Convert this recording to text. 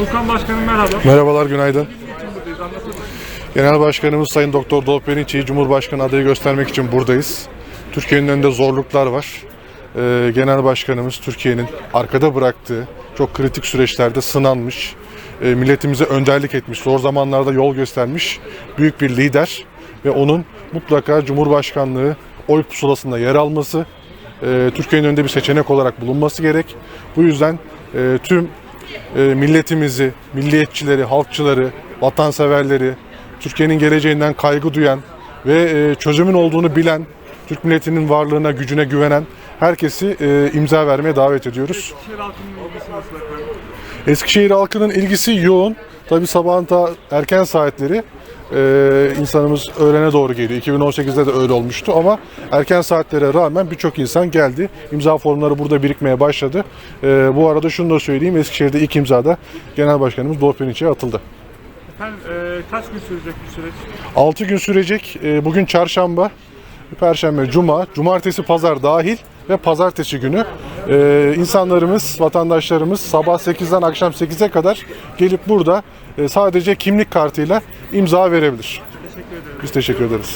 Furkan Başkanım merhaba. Merhabalar, günaydın. Genel Başkanımız Sayın Doktor Doğu Perinçek'i Cumhurbaşkanı adayı göstermek için buradayız. Türkiye'nin önünde zorluklar var. Ee, Genel Başkanımız Türkiye'nin arkada bıraktığı çok kritik süreçlerde sınanmış, e, milletimize önderlik etmiş, zor zamanlarda yol göstermiş büyük bir lider ve onun mutlaka Cumhurbaşkanlığı oy pusulasında yer alması, e, Türkiye'nin önünde bir seçenek olarak bulunması gerek. Bu yüzden e, tüm milletimizi, milliyetçileri, halkçıları, vatanseverleri, Türkiye'nin geleceğinden kaygı duyan ve e, çözümün olduğunu bilen, Türk milletinin varlığına, gücüne güvenen herkesi e, imza vermeye davet ediyoruz. Eskişehir halkının ilgisi yoğun. Tabi sabahın ta erken saatleri e, insanımız öğlene doğru geliyor. 2018'de de öyle olmuştu ama erken saatlere rağmen birçok insan geldi. İmza formları burada birikmeye başladı. E, bu arada şunu da söyleyeyim. Eskişehir'de ilk imzada Genel Başkanımız Doğu Perinçek'e atıldı. Efendim e, kaç gün sürecek bu süreç? 6 gün sürecek. E, bugün çarşamba, perşembe, cuma, cumartesi, pazar dahil ve pazartesi günü e, insanlarımız, vatandaşlarımız sabah 8'den akşam 8'e kadar gelip burada e, sadece kimlik kartıyla imza verebilir. Biz teşekkür ederiz.